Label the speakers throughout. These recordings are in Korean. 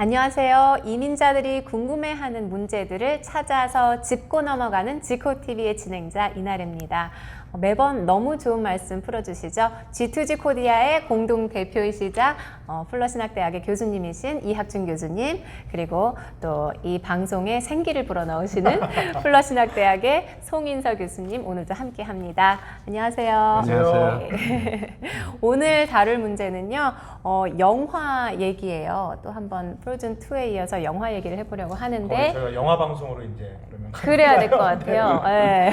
Speaker 1: 안녕하세요. 이민자들이 궁금해하는 문제들을 찾아서 짚고 넘어가는 지코TV의 진행자 이나래입니다. 어, 매번 너무 좋은 말씀 풀어주시죠. G2G 코디아의 공동 대표이시자 어, 플러신학대학의 교수님이신 이학준 교수님 그리고 또 이 방송에 생기를 불어넣으시는 플러신학대학의 송인서 교수님 오늘도 함께합니다. 안녕하세요.
Speaker 2: 안녕하세요.
Speaker 1: 네. 오늘 다룰 문제는요, 어, 영화 얘기예요. 또 한번 프로즌 2에 이어서 영화 얘기를 해보려고 하는데
Speaker 2: 저희가 영화 방송으로 이제 그러면
Speaker 1: 그래야 될 것 같아요. 네.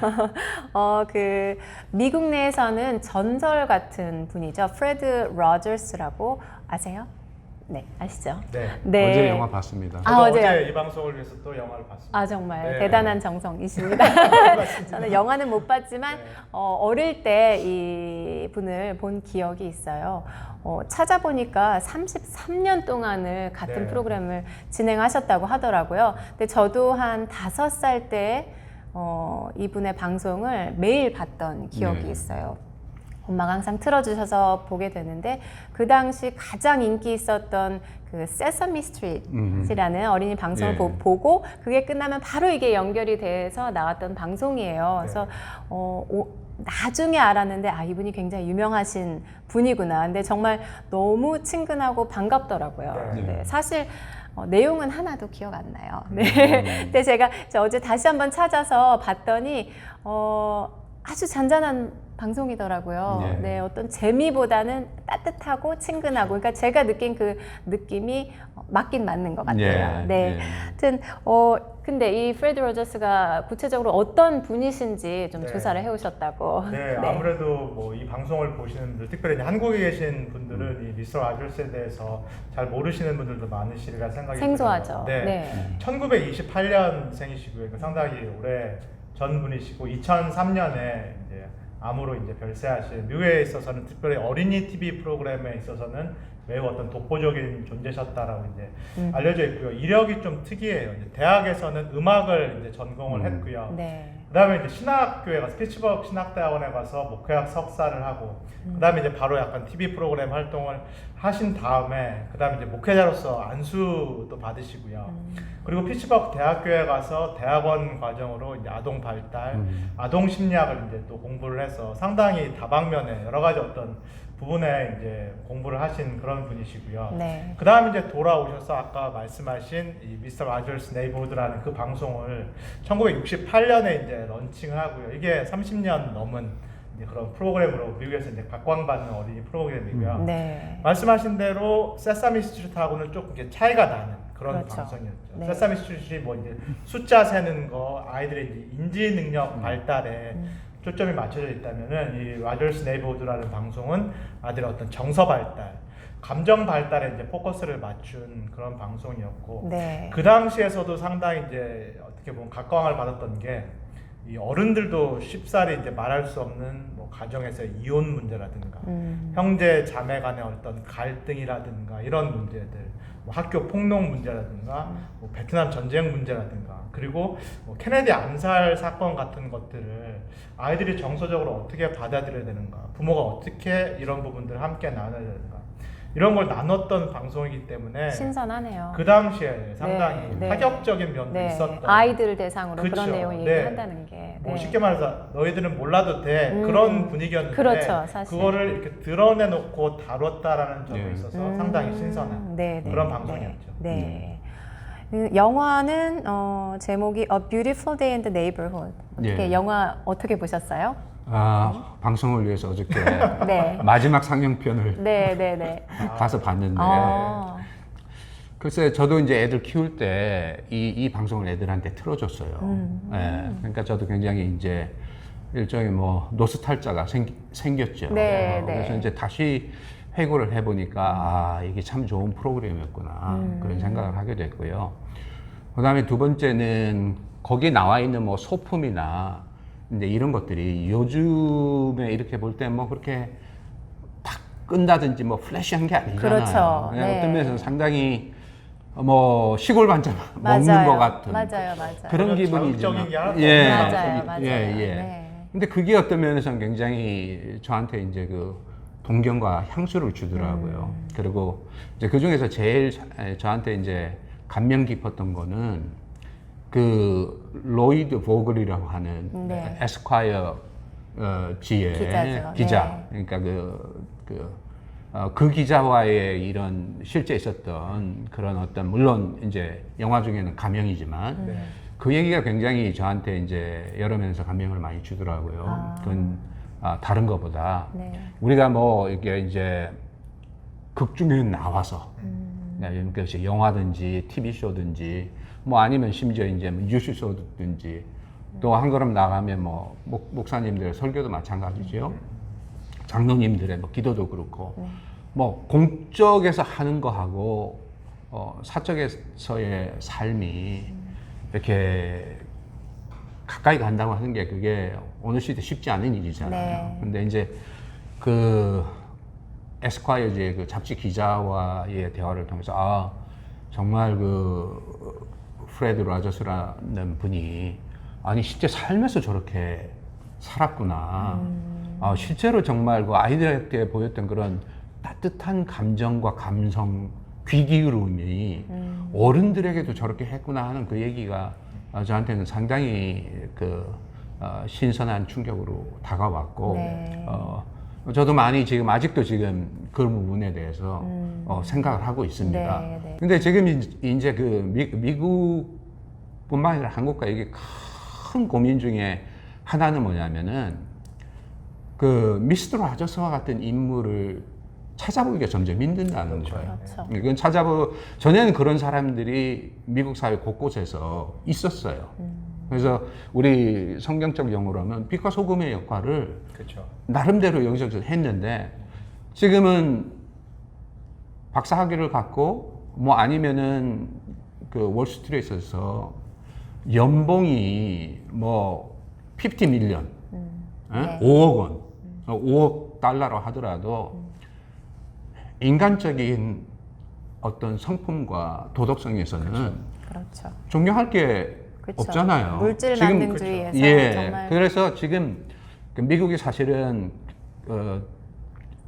Speaker 1: 어, 그 미국 내에서는 전설 같은 분이죠. 프레드 로저 스라고 아세요? 네, 아시죠?
Speaker 2: 네.
Speaker 1: 네.
Speaker 3: 어제 영화 봤습니다.
Speaker 1: 아? 어제
Speaker 2: 이 방송을 위해서 또 영화를 봤습니다.
Speaker 1: 아 정말
Speaker 2: 네.
Speaker 1: 대단한 정성이십니다. 저는 영화는 못 봤지만
Speaker 2: 네.
Speaker 1: 어, 어릴 때 이 분을 본 기억이 있어요. 어, 찾아보니까 33년 동안을 같은
Speaker 2: 네.
Speaker 1: 프로그램을 진행하셨다고 하더라고요. 근데 저도 한 다섯 살 때 어, 이분의 방송을 매일 봤던 기억이
Speaker 3: 네.
Speaker 1: 있어요. 엄마가 항상 틀어주셔서 보게 되는데 그 당시 가장 인기 있었던 그 세서미 스트릿이라는 어린이 방송을
Speaker 3: 예.
Speaker 1: 보, 보고 그게 끝나면 바로 이게 연결이 돼서 나왔던 방송이에요.
Speaker 2: 네.
Speaker 1: 그래서 어, 오- 나중에 알았는데 아 이분이 굉장히 유명하신 분이구나. 근데 정말 너무 친근하고 반갑더라고요.
Speaker 2: 네.
Speaker 1: 네, 사실 어, 내용은 하나도 기억 안 나요. 네.
Speaker 3: 음.
Speaker 1: 근데 제가 저 어제 다시 한번 찾아서 봤더니 어, 아주 잔잔한 방송이더라고요.
Speaker 3: 네.
Speaker 1: 네, 어떤 재미보다는 따뜻하고 친근하고, 그러니까 제가 느낀 그 느낌이 어, 맞긴 맞는 것 같아요.
Speaker 3: 예,
Speaker 1: 네.
Speaker 3: 예.
Speaker 1: 하여튼 어 근데 이 프레드 로저스가 구체적으로 어떤 분이신지 좀
Speaker 2: 네.
Speaker 1: 조사를 해오셨다고.
Speaker 2: 네, 아무래도 뭐 이 방송을 보시는 분들, 특별히 한국에 계신 분들은
Speaker 1: 음.
Speaker 2: 이 미스터 아줄스에 대해서 잘 모르시는 분들도 많으시리라 생각이
Speaker 1: 생소하죠.
Speaker 2: 네.
Speaker 1: 네.
Speaker 2: 1928년생이시고요. 그 상당히 오래 전 분이시고 2003년에 이제 암으로 이제 별세하신 미국에 있어서는 특별히 어린이 TV 프로그램에 있어서는 매우 어떤 독보적인 존재셨다라고 이제
Speaker 1: 음.
Speaker 2: 알려져 있고요. 이력이 좀 특이해요. 이제 대학에서는 음악을 이제 전공을
Speaker 3: 음.
Speaker 2: 했고요.
Speaker 1: 네.
Speaker 2: 그다음에 이제 신학교에 가서 피츠버그 신학대학원에 가서 목회학 석사를 하고 그다음에 이제 바로 약간 TV 프로그램 활동을 하신 다음에 그다음에 이제 목회자로서 안수도 받으시고요.
Speaker 1: 음.
Speaker 2: 그리고 피츠버그 대학교에 가서 대학원 과정으로 이제 아동 발달,
Speaker 3: 음.
Speaker 2: 아동 심리학을 이제 또 공부를 해서 상당히 다방면에 여러 가지 어떤 부분에 이제 공부를 하신 그런 분이시고요.
Speaker 1: 네.
Speaker 2: 그 다음 이제 돌아오셔서 아까 말씀하신 이 미스터 라저스 네이버후드라는 그 방송을 1968년에 이제 런칭을 하고요. 이게 30년 넘은 그런 프로그램으로 미국에서 이제 각광받는 어린이 프로그램이고요.
Speaker 1: 네.
Speaker 2: 말씀하신 대로 세사미 스트리트하고는 조금 이렇게 차이가 나는 그런
Speaker 1: 그렇죠.
Speaker 2: 방송이었죠.
Speaker 1: 네.
Speaker 2: 세사미 스트리트이 뭐 이제 숫자 세는 거, 아이들의 인지 능력
Speaker 3: 음.
Speaker 2: 발달에
Speaker 1: 음.
Speaker 2: 초점이 맞춰져 있다면은 이 라저스 네이버후드라는 방송은 아들의 어떤 정서 발달, 감정 발달에 이제 포커스를 맞춘 그런 방송이었고
Speaker 1: 네.
Speaker 2: 그 당시에서도 상당히 이제 어떻게 보면 각광을 받았던 게 이 어른들도 쉽사리 이제 말할 수 없는 뭐 가정에서의 이혼 문제라든가
Speaker 1: 음.
Speaker 2: 형제 자매 간의 어떤 갈등이라든가 이런 문제들, 뭐 학교 폭력 문제라든가 뭐 베트남 전쟁 문제라든가 그리고 뭐 케네디 암살 사건 같은 것들을 아이들이 정서적으로 어떻게 받아들여야 되는가, 부모가 어떻게 이런 부분들을 함께 나눠야 되는가 이런 걸 나눴던 방송이기 때문에
Speaker 1: 신선하네요.
Speaker 2: 그 당시에 상당히
Speaker 1: 네, 네.
Speaker 2: 파격적인 면도
Speaker 1: 네.
Speaker 2: 있었던
Speaker 1: 아이들을 대상으로
Speaker 2: 그쵸.
Speaker 1: 그런 내용을
Speaker 2: 네.
Speaker 1: 얘기한다는 게.
Speaker 2: 뭐
Speaker 1: 네.
Speaker 2: 쉽게 말해서 너희들은 몰라도 돼
Speaker 1: 음.
Speaker 2: 그런 분위기였는데
Speaker 1: 그렇죠, 사실.
Speaker 2: 그거를 이렇게 드러내놓고 다뤘다라는 점에
Speaker 3: 네.
Speaker 2: 있어서
Speaker 1: 음.
Speaker 2: 상당히 신선한
Speaker 1: 네, 네,
Speaker 2: 그런
Speaker 1: 네,
Speaker 2: 방송이었죠.
Speaker 1: 네. 그 영화는 어, 제목이 A Beautiful Day in the Neighborhood. 어떻게
Speaker 3: 예.
Speaker 1: 영화 어떻게 보셨어요?
Speaker 3: 아, 방송을 위해서 어저께
Speaker 1: 네.
Speaker 3: 마지막 상영편을
Speaker 1: 네, 네, 네.
Speaker 3: 가서 봤는데
Speaker 1: 아,
Speaker 3: 글쎄 저도 이제 애들 키울 때 이 이 방송을 애들한테 틀어줬어요.
Speaker 1: 음.
Speaker 3: 예, 그러니까 저도 굉장히 이제 일종의 뭐 노스탈자가 생, 생겼죠.
Speaker 1: 네,
Speaker 3: 어,
Speaker 1: 네.
Speaker 3: 그래서 이제 다시 회고를 해보니까 아 이게 참 좋은 프로그램이었구나
Speaker 1: 음.
Speaker 3: 그런 생각을 하게 됐고요. 그다음에 두 번째는 거기에 나와 있는 뭐 소품이나 이제 이런 것들이 요즘에 이렇게 볼 때 뭐 그렇게 팍 끈다든지 뭐 플래시한 게 아니잖아요.
Speaker 1: 그렇죠.
Speaker 3: 그냥
Speaker 1: 네.
Speaker 3: 어떤 면에서 상당히 뭐 시골 반찬 먹는. 것 같은
Speaker 1: 맞아요, 맞아요.
Speaker 3: 그런 기분이죠.
Speaker 2: 자극적인 게 하나도
Speaker 3: 예,
Speaker 1: 맞아요, 맞아요.
Speaker 3: 예, 예.
Speaker 1: 네.
Speaker 3: 근데 그게 어떤 면에서는 굉장히 저한테 이제 그 동경과 향수를 주더라고요. 그리고 이제 그 중에서 제일 저한테 이제 감명 깊었던 거는 그 로이드 보글이라고 하는
Speaker 1: 네.
Speaker 3: 에스콰이어 어, 지의
Speaker 1: 기자죠.
Speaker 3: 기자.
Speaker 1: 네.
Speaker 3: 그러니까 그, 그, 어, 그 기자와의 이런 실제 있었던 그런 어떤 물론 이제 영화 중에는 가명이지만
Speaker 2: 네.
Speaker 3: 그 얘기가 굉장히 저한테 이제 여러 면에서 감명을 많이 주더라고요.
Speaker 1: 아.
Speaker 3: 그건 아, 다른 것보다
Speaker 1: 네.
Speaker 3: 우리가 뭐 이게 이제 극 중에 나와서
Speaker 1: 음.
Speaker 3: 네, 그것이 영화든지 TV 쇼든지 뭐 아니면 심지어 이제 뭐 뉴스 쇼든지 또 한 걸음 나가면 뭐 목, 목사님들 설교도 마찬가지죠. 장로님들의 뭐 기도도 그렇고
Speaker 1: 네.
Speaker 3: 뭐 공적에서 하는 거하고 어, 사적에서의 삶이 이렇게 가까이 간다고 하는 게 그게 어느 시대 쉽지 않은 일이잖아요.
Speaker 1: 네.
Speaker 3: 근데 이제 그 에스콰이어즈의 그 잡지 기자와의 대화를 통해서 아 정말 그 프레드 라저스라는 분이 아니 실제 삶에서 저렇게 살았구나. 아, 실제로 정말 그 아이들한테 보였던 그런 따뜻한 감정과 감성, 귀 기울음이 어른들에게도 저렇게 했구나 하는 그 얘기가 어, 저한테는 상당히 그 어, 신선한 충격으로 다가왔고
Speaker 1: 네.
Speaker 3: 어, 저도 많이 지금 아직도 지금 그 부분에 대해서 어, 생각을 하고 있습니다.
Speaker 1: 네, 네.
Speaker 3: 근데 지금 이- 이제 그 미, 미국뿐만 아니라 한국과 이게 큰 고민 중에 하나는 뭐냐면은 그 미스터 라저스와 같은 인물을 찾아보기가 점점 힘든다는
Speaker 2: 그렇죠.
Speaker 3: 거예요.
Speaker 1: 그렇죠.
Speaker 3: 이건 찾아보 전에는 그런 사람들이 미국 사회 곳곳에서 있었어요. 그래서 우리 성경적 용어로 하면 빛과 소금의 역할을
Speaker 2: 그렇죠.
Speaker 3: 나름대로 여기저기서 했는데 지금은 박사 학위를 갖고 뭐 아니면은 그 월스트리트에서 연봉이 뭐 50 밀리언, 예?
Speaker 1: 네.
Speaker 3: 5억 원, 어, 5억 달러로 하더라도 인간적인 어떤 성품과 도덕성에서는
Speaker 1: 그렇죠.
Speaker 3: 존경할 게
Speaker 1: 그렇죠.
Speaker 3: 없잖아요.
Speaker 1: 물질
Speaker 3: 지금
Speaker 1: 만능주의에서
Speaker 3: 예,
Speaker 1: 정말
Speaker 3: 그래서 지금 그 미국이 사실은 어,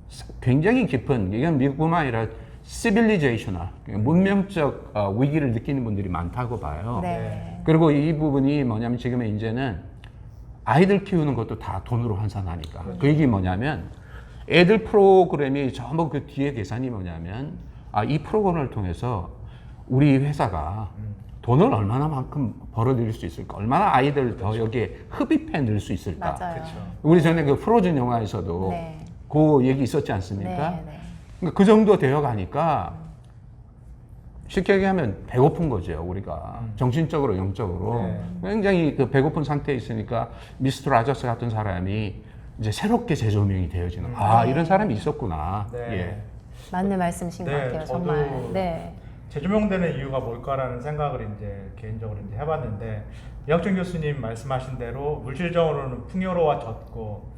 Speaker 3: 사- 굉장히 깊은 이건 미국뿐만 아니라 시빌리제이셔널 문명적 어, 위기를 느끼는 분들이 많다고 봐요.
Speaker 1: 네.
Speaker 3: 그리고 이 부분이 뭐냐면 지금의 이제는 아이들 키우는 것도 다 돈으로 환산하니까 그 얘기 뭐냐면 애들 프로그램이 전부 그 뒤에 계산이 뭐냐면 아 이 프로그램을 통해서 우리 회사가 돈을 얼마나 만큼 벌어들일 수 있을까 얼마나 아이들 더 여기에 흡입해 넣을 수 있을까
Speaker 1: 맞아요.
Speaker 2: 그렇죠.
Speaker 3: 우리 전에 그 프로즌 영화에서도
Speaker 1: 네.
Speaker 3: 그 얘기 있었지 않습니까?
Speaker 1: 네, 네.
Speaker 3: 그러니까 그 정도 되어 가니까 쉽게 얘기하면 배고픈 거죠 우리가 정신적으로 영적으로
Speaker 2: 네.
Speaker 3: 굉장히 그 배고픈 상태에 있으니까 미스터 라저스 같은 사람이 이제 새롭게 재조명이 되어지는 아
Speaker 1: 네.
Speaker 3: 이런 사람이 있었구나
Speaker 2: 네.
Speaker 3: 예.
Speaker 1: 맞는 말씀이신 것
Speaker 2: 네,
Speaker 1: 같아요.
Speaker 2: 저도-
Speaker 1: 정말. 네.
Speaker 2: 재조명되는 이유가 뭘까라는 생각을 이제 개인적으로 이제 해봤는데 이학준 교수님 말씀하신 대로 물질적으로는 풍요로워졌고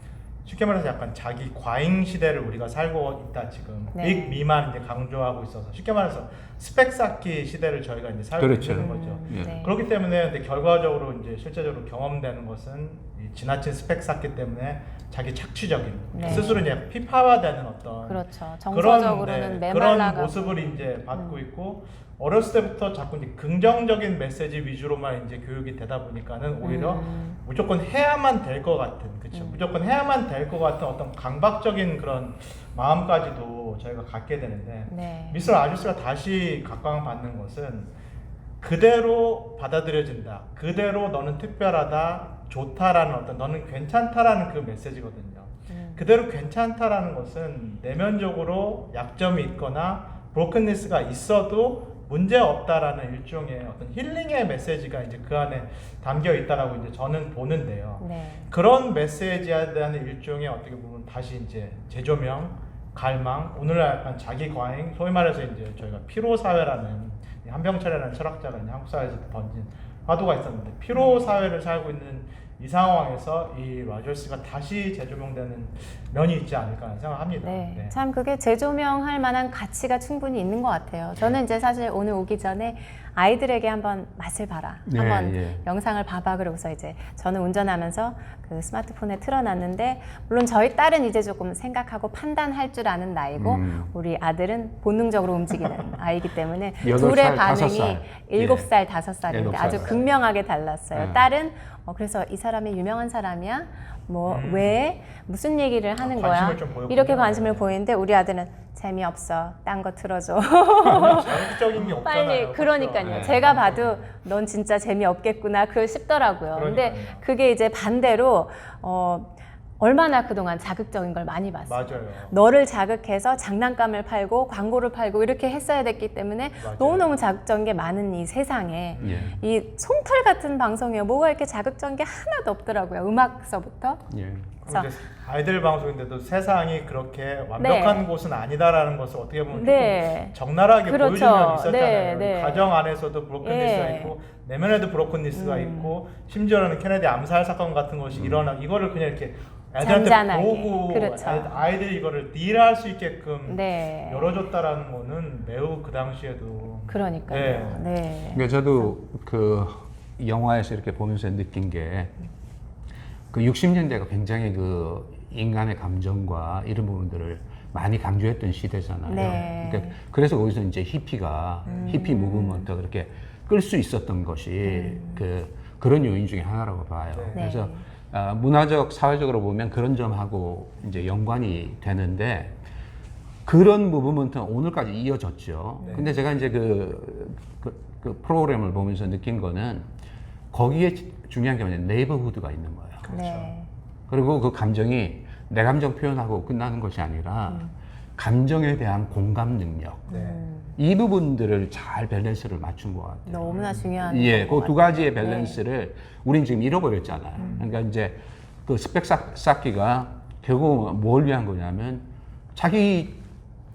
Speaker 2: 쉽게 말해서 약간 자기 과잉 시대를 우리가 살고 있다 지금
Speaker 1: 네.
Speaker 2: 빅 미만 이제 강조하고 있어서 쉽게 말해서 스펙 쌓기 시대를 저희가 이제 살고
Speaker 3: 그렇죠.
Speaker 2: 있는 거죠.
Speaker 1: 음,
Speaker 3: 예.
Speaker 1: 네.
Speaker 2: 그렇기 때문에 근데 결과적으로 이제 실제적으로 경험되는 것은 이 지나친 스펙 쌓기 때문에 자기 착취적인
Speaker 1: 네.
Speaker 2: 스스로 이제 피파화되는 어떤
Speaker 1: 그렇죠.
Speaker 2: 그런,
Speaker 1: 정서적으로는
Speaker 2: 네,
Speaker 1: 메말라가
Speaker 2: 그런 모습을 이제 받고 있고 어렸을 때부터 자꾸 이제 긍정적인 메시지 위주로만 이제 교육이 되다 보니까는 오히려
Speaker 1: 음.
Speaker 2: 무조건 해야만 될 것 같은 그렇죠 무조건 해야만 될 것 같은 어떤 강박적인 그런 마음까지도 저희가 갖게 되는데
Speaker 1: 네.
Speaker 2: 미스터 아저씨가 다시 각광받는 것은 그대로 받아들여진다. 그대로 너는 특별하다, 좋다라는 어떤 너는 괜찮다라는 그 메시지거든요.
Speaker 1: 음.
Speaker 2: 그대로 괜찮다라는 것은 내면적으로 약점이 있거나 브로큰니스가 있어도 문제 없다라는 일종의 어떤 힐링의 메시지가 이제 그 안에 담겨 있다라고 이제 저는 보는데요.
Speaker 1: 네.
Speaker 2: 그런 메시지에 대한 일종의 어떻게 보면 다시 이제 재조명, 갈망, 오늘날 약간 자기 과잉, 소위 말해서 이제 저희가 피로 사회라는 이 한병철이라는 철학자가 이제 한국 사회에서 던진 화두가 있었는데 피로 사회를 살고 있는 이 상황에서 이 라저스가 다시 재조명되는 면이 있지 않을까 생각합니다.
Speaker 1: 네,
Speaker 2: 네.
Speaker 1: 참 그게 재조명할 만한 가치가 충분히 있는 것 같아요. 저는 이제 사실 오늘 오기 전에 아이들에게 한번 맛을 봐라,
Speaker 3: 네,
Speaker 1: 한번
Speaker 3: 예.
Speaker 1: 영상을 봐봐 그러고서 이제 저는 운전하면서 그 스마트폰에 틀어놨는데 물론 저희 딸은 이제 조금 생각하고 판단할 줄 아는 나이고
Speaker 3: 음.
Speaker 1: 우리 아들은 본능적으로 움직이는 아이기 때문에
Speaker 3: 여덟
Speaker 1: 둘의
Speaker 3: 살, 다섯
Speaker 1: 반응이
Speaker 3: 살.
Speaker 1: 일곱
Speaker 3: 예.
Speaker 1: 살, 다섯 살인데
Speaker 3: 일곱
Speaker 1: 아주
Speaker 3: 살.
Speaker 1: 극명하게 달랐어요.
Speaker 3: 음.
Speaker 1: 딸은 어, 그래서 이 사람이 유명한 사람이야? 뭐
Speaker 2: 음.
Speaker 1: 왜 무슨 얘기를 하는
Speaker 2: 아, 관심을
Speaker 1: 거야? 이렇게 관심을
Speaker 2: 네.
Speaker 1: 보이는데 우리 아들은 재미없어. 딴 거 틀어줘.
Speaker 2: 없잖아요.
Speaker 1: 빨리 그러니까요.
Speaker 3: 네.
Speaker 1: 제가 봐도 넌 진짜 재미없겠구나. 그 싶더라고요. 근데
Speaker 2: 그러니까요.
Speaker 1: 그게 이제 반대로 어 얼마나 그동안 자극적인 걸 많이 봤어요.
Speaker 2: 맞아요.
Speaker 1: 너를 자극해서 장난감을 팔고 광고를 팔고 이렇게 했어야 됐기 때문에
Speaker 2: 맞아요.
Speaker 1: 너무너무 자극적인 게 많은 이 세상에
Speaker 3: 예.
Speaker 1: 이 솜털 같은 방송이에요. 뭐가 이렇게 자극적인 게 하나도 없더라고요. 음악서부터.
Speaker 3: 예.
Speaker 2: 이제 아이들 방송인데도 세상이 그렇게 완벽한 곳은 아니다라는 것을 어떻게 보면
Speaker 1: 네.
Speaker 2: 조금 적나라하게
Speaker 1: 그렇죠.
Speaker 2: 보여준 면이 있었잖아요.
Speaker 1: 네, 네.
Speaker 2: 가정 안에서도 브로큰
Speaker 1: 예.
Speaker 2: 있고 내면에도 브로큰 뉴스가
Speaker 1: 음.
Speaker 2: 있고 심지어는 케네디 암살 사건 같은 것이 일어나 이거를 그냥 이렇게 애들한테
Speaker 1: 잔잔하게.
Speaker 2: 보고
Speaker 1: 그렇죠.
Speaker 2: 아이- 아이들이 이거를 딜할 수 있게끔
Speaker 1: 네.
Speaker 2: 열어줬다라는 거는 매우 그 당시에도
Speaker 1: 그러니까요. 네.
Speaker 3: 그러니까 저도 그 영화에서 이렇게 보면서 느낀 게 그 60년대가 굉장히 그 인간의 감정과 이런 부분들을 많이 강조했던 시대잖아요.
Speaker 1: 네.
Speaker 3: 그러니까 그래서 거기서 이제 히피가 히피 무브먼트 그렇게 끌 수 있었던 것이 그 그런 요인 중에 하나라고 봐요.
Speaker 2: 네.
Speaker 3: 그래서 아, 문화적 사회적으로 보면 그런 점하고 이제 연관이 되는데 그런 무브먼트는 오늘까지 이어졌죠.
Speaker 2: 네.
Speaker 3: 근데 제가 이제 그, 그, 그 프로그램을 보면서 느낀 거는 거기에 중요한 게 뭐냐면 네이버후드가 있는 거예요.
Speaker 1: 네.
Speaker 3: 그리고 그 감정이 내 감정 표현하고 끝나는 것이 아니라 감정에 대한 공감 능력.
Speaker 2: 네.
Speaker 1: 음,
Speaker 3: 이 부분들을 잘 밸런스를 맞춘 것 같아요.
Speaker 1: 너무나 중요한
Speaker 3: 예, 것그 두. 가지의
Speaker 1: 네.
Speaker 3: 밸런스를 우린 지금 잃어버렸잖아요. 그러니까 이제 그 스펙 쌓- 쌓기가 결국 뭘 위한 거냐면 자기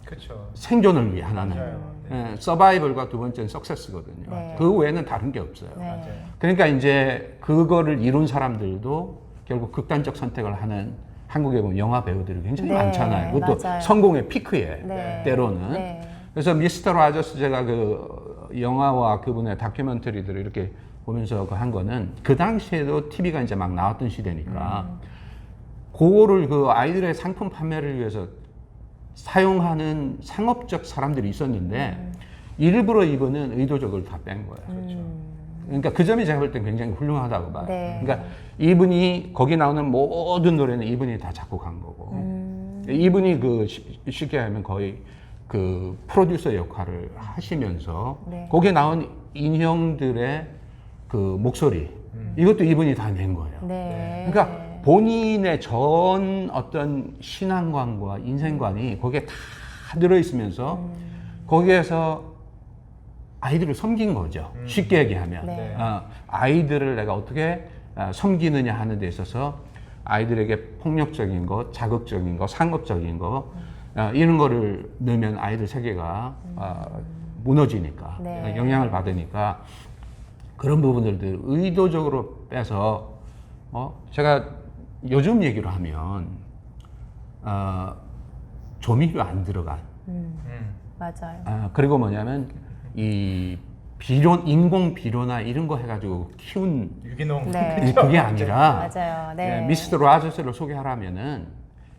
Speaker 2: 그렇죠.
Speaker 3: 생존을 위해 하나는
Speaker 2: 맞아요. 네.
Speaker 3: 예, 서바이벌과 두 번째는 석세스거든요.
Speaker 1: 네.
Speaker 3: 그 외에는 다른 게 없어요.
Speaker 1: 네.
Speaker 2: 맞아요.
Speaker 3: 그러니까 이제 그거를 이룬 사람들도 결국 극단적 선택을 하는 한국에 보면 영화 배우들이 굉장히
Speaker 1: 네,
Speaker 3: 많잖아요. 그것도
Speaker 1: 맞아요.
Speaker 3: 성공의 피크에
Speaker 1: 네.
Speaker 3: 때로는.
Speaker 1: 네.
Speaker 3: 그래서 미스터 라저스 제가 그 영화와 그분의 다큐멘터리들을 이렇게 보면서 그 한 거는 그 당시에도 TV가 이제 막 나왔던 시대니까
Speaker 1: 음.
Speaker 3: 그거를 그 아이들의 상품 판매를 위해서 사용하는 상업적 사람들이 있었는데
Speaker 1: 음.
Speaker 3: 일부러 이분은 의도적으로 다 뺀 거예요.
Speaker 1: 음,
Speaker 3: 그러니까 그 점이 제가 볼 땐 굉장히 훌륭하다고 봐요.
Speaker 1: 네.
Speaker 3: 그러니까 이분이 거기 나오는 모든 노래는 이분이 다 작곡한 거고
Speaker 1: 음,
Speaker 3: 이분이 그 쉽- 쉽게 하면 거의 그 프로듀서 역할을 하시면서
Speaker 1: 네.
Speaker 3: 거기에 나온 인형들의 그 목소리
Speaker 2: 음.
Speaker 3: 이것도 이분이 다 낸 거예요.
Speaker 1: 네.
Speaker 3: 그러니까 본인의 전 어떤 신앙관과 인생관이 거기에 다 들어있으면서
Speaker 1: 음.
Speaker 3: 거기에서 아이들을 섬긴 거죠.
Speaker 2: 음.
Speaker 3: 쉽게 얘기하면.
Speaker 1: 네.
Speaker 3: 어, 아이들을 내가 어떻게 어, 섬기느냐 하는 데 있어서 아이들에게 폭력적인 것, 자극적인 것, 상업적인 것, 어, 이런 거를 넣으면 아이들 세계가 어, 무너지니까,
Speaker 1: 네.
Speaker 3: 어, 영향을 받으니까 그런 부분들도 의도적으로 빼서 어, 제가 요즘 얘기로 하면 어, 조미료 안 들어간
Speaker 1: 음,
Speaker 2: 음.
Speaker 1: 맞아요.
Speaker 3: 아, 그리고 뭐냐면 이 비료 인공 비료나 이런 거 해가지고 키운
Speaker 2: 유기농
Speaker 1: 네.
Speaker 3: 이- 그게 아니라
Speaker 1: 맞아요. 네.
Speaker 3: 예, 미스터 라저스를 소개하라면은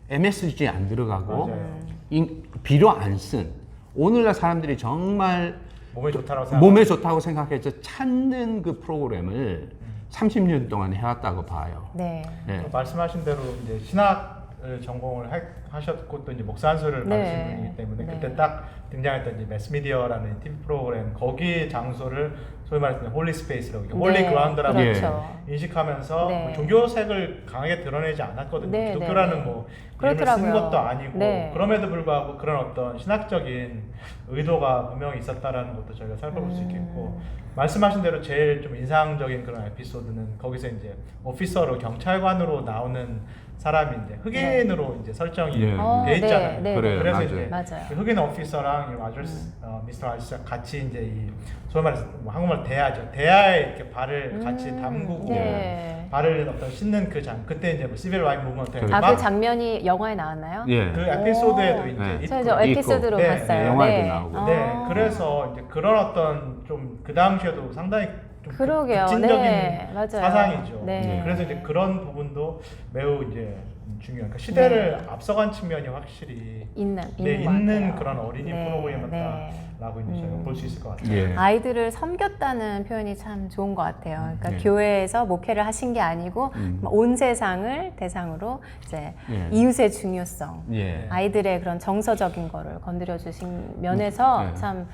Speaker 3: MSG 안 들어가고
Speaker 2: 맞아요.
Speaker 3: 인- 비료 안 쓴 오늘날 사람들이 정말
Speaker 2: 몸에 좋다라고 생각.
Speaker 3: 몸에 좋다고 생각해서 찾는 그 프로그램을 30년 동안 해왔다고 봐요.
Speaker 1: 네.
Speaker 3: 예.
Speaker 2: 그 말씀하신 대로 이제 신학을 전공을 하, 하셨고 또 이제 목사 한소를
Speaker 1: 네.
Speaker 2: 받으신 분이기 때문에
Speaker 1: 네.
Speaker 2: 그때 딱 등장했던 이제 매스미디어라는 TV 프로그램 거기 장소를 소위 말해서 홀리 스페이스라고 홀리
Speaker 1: 네,
Speaker 2: 그라운드라고
Speaker 1: 그렇죠.
Speaker 2: 인식하면서
Speaker 1: 네.
Speaker 2: 뭐 종교색을 강하게 드러내지 않았거든요.
Speaker 1: 네,
Speaker 2: 기독교라는
Speaker 1: 네, 네.
Speaker 2: 뭐 이름을 쓴. 것도 아니고
Speaker 1: 네.
Speaker 2: 그럼에도 불구하고 그런 어떤 신학적인 의도가 분명히 있었다라는 것도 저희가 살펴볼 수
Speaker 1: 음.
Speaker 2: 있겠고 말씀하신 대로 제일 좀 인상적인 그런 에피소드는 거기서 이제 오피서로 경찰관으로 나오는 사람이 이제 흑인으로 이제 설정이
Speaker 3: 네.
Speaker 1: 어,
Speaker 2: 돼 있잖아요.
Speaker 1: 네, 네,
Speaker 3: 그래요,
Speaker 2: 그래서
Speaker 3: 맞아요.
Speaker 2: 이제
Speaker 1: 맞아요.
Speaker 2: 그 흑인 오피서랑 이 아저씨, 어, 미스터 아저씨가 같이 이제 이 소위 말해서 뭐 한국말 대야죠. 대야에 이렇게 발을 같이
Speaker 1: 음,
Speaker 2: 담그고
Speaker 1: 네.
Speaker 2: 발을 어떤 씻는 그 장. 그때 이제 뭐 시빌 라인 무브먼트
Speaker 3: 그래.
Speaker 1: 아,
Speaker 2: 그막
Speaker 1: 장면이 영화에 나왔나요?
Speaker 3: 예.
Speaker 2: 그 에피소드에도
Speaker 1: 오.
Speaker 2: 이제
Speaker 3: 네.
Speaker 2: 있고.
Speaker 1: 저. 에피소드로
Speaker 2: 네,
Speaker 1: 봤어요.
Speaker 3: 네, 영화에도 나오고.
Speaker 2: 네,
Speaker 1: 아.
Speaker 2: 그래서 이제 그런 어떤 좀 그 당시에도 상당히 좀 극-
Speaker 1: 그러게요.
Speaker 2: 급진적인
Speaker 1: 네, 맞아요.
Speaker 2: 사상이죠.
Speaker 1: 네.
Speaker 2: 그래서 이제 그런 부분도 매우 이제 중요한. 그러니까 시대를
Speaker 1: 네.
Speaker 2: 앞서간 측면이 확실히
Speaker 1: 있는
Speaker 2: 네,
Speaker 1: 있는, 것
Speaker 2: 있는. 그런 어린이
Speaker 1: 네,
Speaker 2: 프로그램이었다라고 이제 저희가
Speaker 1: 음.
Speaker 2: 볼수 있을 것 같아요.
Speaker 3: 예.
Speaker 1: 아이들을 섬겼다는 표현이 참 좋은 것 같아요. 그러니까
Speaker 3: 네.
Speaker 1: 교회에서 목회를 하신 게 아니고
Speaker 3: 음.
Speaker 1: 온 세상을 대상으로 이제
Speaker 3: 예.
Speaker 1: 이웃의 중요성,
Speaker 3: 예.
Speaker 1: 아이들의 그런 정서적인 거를 건드려 주신 면에서
Speaker 3: 네.
Speaker 1: 참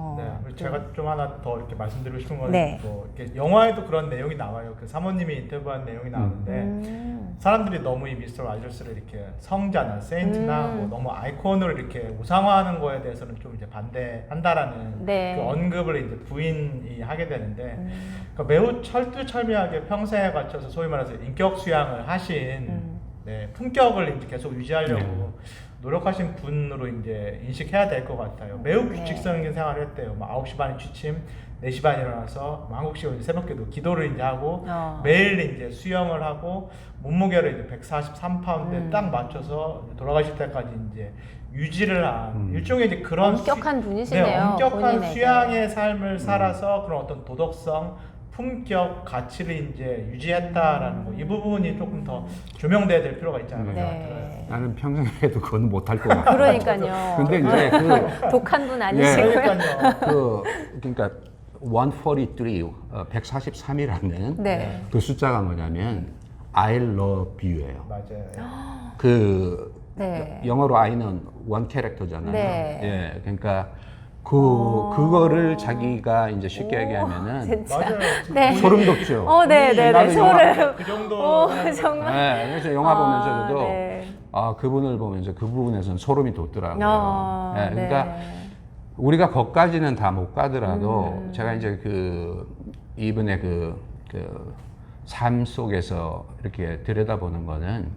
Speaker 1: 어,
Speaker 2: 네, 그리고
Speaker 1: 좀-
Speaker 2: 제가 좀 하나 더 이렇게 말씀드리고 싶은 건
Speaker 1: 네.
Speaker 2: 뭐 이렇게 영화에도 그런 내용이 나와요. 그 사모님이 인터뷰한 내용이 나오는데
Speaker 1: 음,
Speaker 2: 사람들이 너무 이 미스터 라저스를 이렇게 성자나 세인트나
Speaker 1: 음.
Speaker 2: 뭐 너무 아이콘으로 이렇게 우상화하는 거에 대해서는 좀 이제 반대한다라는
Speaker 1: 네.
Speaker 2: 그 언급을 이제 부인이 하게 되는데
Speaker 1: 음,
Speaker 2: 그러니까 매우 철두철미하게 평생에 걸쳐서 소위 말해서 인격 수양을 하신
Speaker 1: 음.
Speaker 2: 네, 품격을 이제 계속 유지하려고
Speaker 3: 네.
Speaker 2: 노력하신 분으로 이제 인식해야 될 것 같아요. 매우
Speaker 1: 네.
Speaker 2: 규칙성인 생활을 했대요. 뭐 9시 반에 취침, 4시 반에 일어나서 뭐 한국 시간 새벽에도 기도를 이제 하고
Speaker 1: 어.
Speaker 2: 매일 이제 수영을 하고 몸무게를 이제 143파운드에
Speaker 1: 음.
Speaker 2: 딱 맞춰서 돌아가실 때까지 이제 유지를 한
Speaker 3: 음.
Speaker 1: 어,
Speaker 2: 일종의 이제 그런
Speaker 1: 엄격한
Speaker 2: 수,
Speaker 1: 분이시네요.
Speaker 2: 네, 엄격한
Speaker 1: 본인에게.
Speaker 2: 수양의 삶을 살아서 그런 어떤 도덕성 품격 가치를 이제 유지했다라는 거 이 부분이 조금 더 조명돼야 될 필요가 있지 않을까 생각이 들어요.
Speaker 1: 네.
Speaker 3: 나는 평생 해도 그건 못할 것 같아.
Speaker 1: 그러니까요.
Speaker 3: 근데 이제 그
Speaker 1: 독한 분 아니시고요.
Speaker 2: 그러니까요.
Speaker 3: 그 그러니까 143, 어, 143이라는
Speaker 1: 네.
Speaker 3: 그 숫자가 뭐냐면 I love you예요.
Speaker 2: 맞아요.
Speaker 3: 그
Speaker 1: 네.
Speaker 3: 영어로 I는 원 캐릭터잖아요.
Speaker 1: 네.
Speaker 3: 예, 그러니까 그
Speaker 1: 어.
Speaker 3: 그거를 자기가 이제 쉽게
Speaker 1: 오,
Speaker 3: 얘기하면은.
Speaker 2: 맞아요.
Speaker 1: 네.
Speaker 3: 소름 돋죠.
Speaker 1: 어, 네, 네, 네.
Speaker 3: 나도
Speaker 1: 소름.
Speaker 2: 그 정도
Speaker 1: 오, 정말.
Speaker 3: 네, 그래서 영화 보면서
Speaker 1: 아, 네.
Speaker 3: 아 그분을 보면서 그 부분에서는 소름이 돋더라고요.
Speaker 1: 어,
Speaker 3: 예, 그러니까
Speaker 1: 네.
Speaker 3: 우리가 거기까지는 다 못 가더라도
Speaker 1: 음.
Speaker 3: 제가 이제 그 이분의 그, 그 삶 속에서 이렇게 들여다보는 거는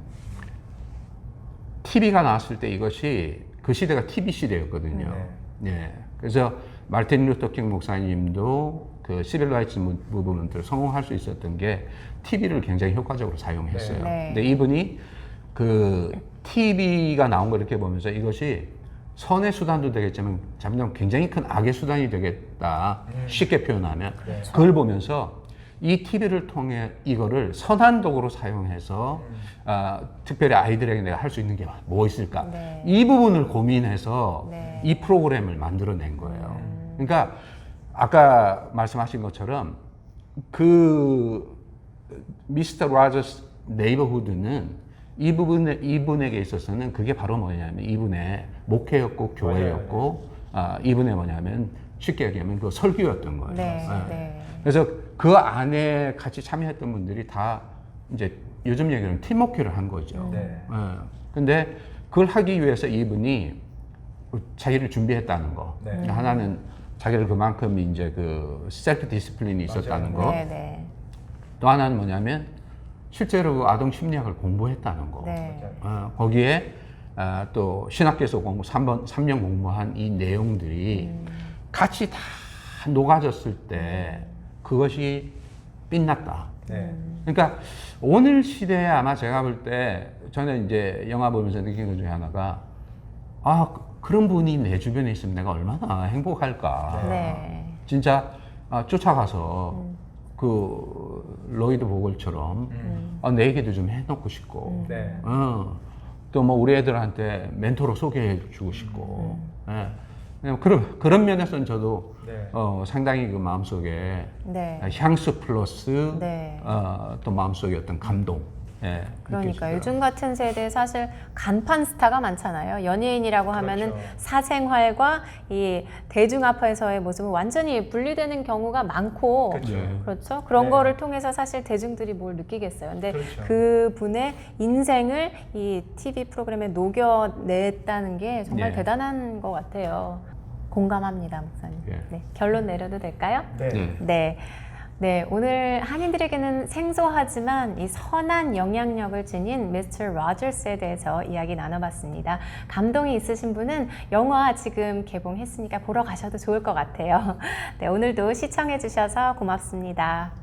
Speaker 3: TV가 나왔을 때 이것이 그 시대가 TV 시대였거든요. 예. 그래서 마르틴 루터 킹 목사님도 그 시빌 라이츠 무브먼트를 성공할 수 있었던 게 TV를 굉장히 효과적으로 사용했어요.
Speaker 1: 네.
Speaker 3: 근데 이분이 그 TV가 나온 걸 이렇게 보면서 이것이 선의 수단도 되겠지만 잠깐 굉장히 큰 악의 수단이 되겠다. 쉽게 표현하면
Speaker 2: 네.
Speaker 3: 그걸 보면서 이 TV를 통해 이거를 선한 도구로 사용해서 아, 특별히 아이들에게 내가 할 수 있는 게 뭐 있을까?
Speaker 1: 네.
Speaker 3: 이 부분을 고민해서
Speaker 1: 네.
Speaker 3: 이 프로그램을 만들어낸 거예요. 그러니까 아까 말씀하신 것처럼 그 미스터 라저스 네이버후드는 이 부분에 이분에게 있어서는 그게 바로 뭐냐면 이분의 목회였고 교회였고 아, 이분의 뭐냐면 쉽게 얘기하면 그 설교였던 거예요.
Speaker 1: 네,
Speaker 3: 예.
Speaker 1: 네.
Speaker 3: 그래서 그 안에 같이 참여했던 분들이 다 이제 요즘 얘기로는 팀워크를 한 거죠.
Speaker 2: 네.
Speaker 3: 예. 근데 그걸 하기 위해서 이분이 자기를 준비했다는 거.
Speaker 2: 네.
Speaker 3: 하나는 자기를 그만큼 이제 그 셀프 디스플린이 있었다는
Speaker 2: 맞아요.
Speaker 3: 거.
Speaker 1: 네, 네.
Speaker 3: 또 하나는 뭐냐면 실제로 그 아동 심리학을 공부했다는 거.
Speaker 1: 네.
Speaker 3: 어, 거기에 아, 또 신학교에서 공부 3번 3년 공부한 이 내용들이
Speaker 1: 음.
Speaker 3: 같이 다 녹아졌을 때 그것이 빛났다.
Speaker 2: 네.
Speaker 3: 그러니까 오늘 시대에 아마 제가 볼 때 저는 이제 영화 보면서 느낀 것 중에 하나가 아 그- 그런 분이 내 주변에 있으면 내가 얼마나 행복할까.
Speaker 1: 네.
Speaker 3: 진짜 아, 쫓아가서
Speaker 1: 음.
Speaker 3: 그 로이드 보글처럼
Speaker 2: 음.
Speaker 3: 아, 내 얘기도 좀 해놓고 싶고
Speaker 2: 네.
Speaker 3: 어, 또뭐 우리 애들한테 멘토로 소개해 주고 싶고 예. 그런 그런 면에서는 저도
Speaker 2: 네.
Speaker 3: 어, 상당히 그 마음속에
Speaker 1: 네.
Speaker 3: 향수 플러스
Speaker 1: 네.
Speaker 3: 어, 또 마음속에 어떤 감동 예,
Speaker 1: 그러니까
Speaker 3: 느껴지더라고요.
Speaker 1: 요즘 같은 세대에 사실 간판 스타가 많잖아요. 연예인이라고 하면은
Speaker 2: 그렇죠.
Speaker 1: 사생활과 이 대중 앞에서의 모습은 완전히 분리되는 경우가 많고
Speaker 2: 그렇죠.
Speaker 3: 네.
Speaker 1: 그렇죠. 그런
Speaker 2: 네.
Speaker 1: 거를 통해서 사실 대중들이 뭘 느끼겠어요. 근데
Speaker 2: 그렇죠.
Speaker 1: 그 분의 인생을 이 TV 프로그램에 녹여냈다는 게 정말
Speaker 3: 네.
Speaker 1: 대단한 것 같아요. 공감합니다, 목사님.
Speaker 3: 예.
Speaker 1: 네, 결론 내려도 될까요?
Speaker 2: 네.
Speaker 3: 네.
Speaker 1: 네. 네, 오늘 한인들에게는 생소하지만 이 선한 영향력을 지닌 미스터 로저스에 대해서 이야기 나눠봤습니다. 감동이 있으신 분은 영화 지금 개봉했으니까 보러 가셔도 좋을 것 같아요. 네, 오늘도 시청해주셔서 고맙습니다.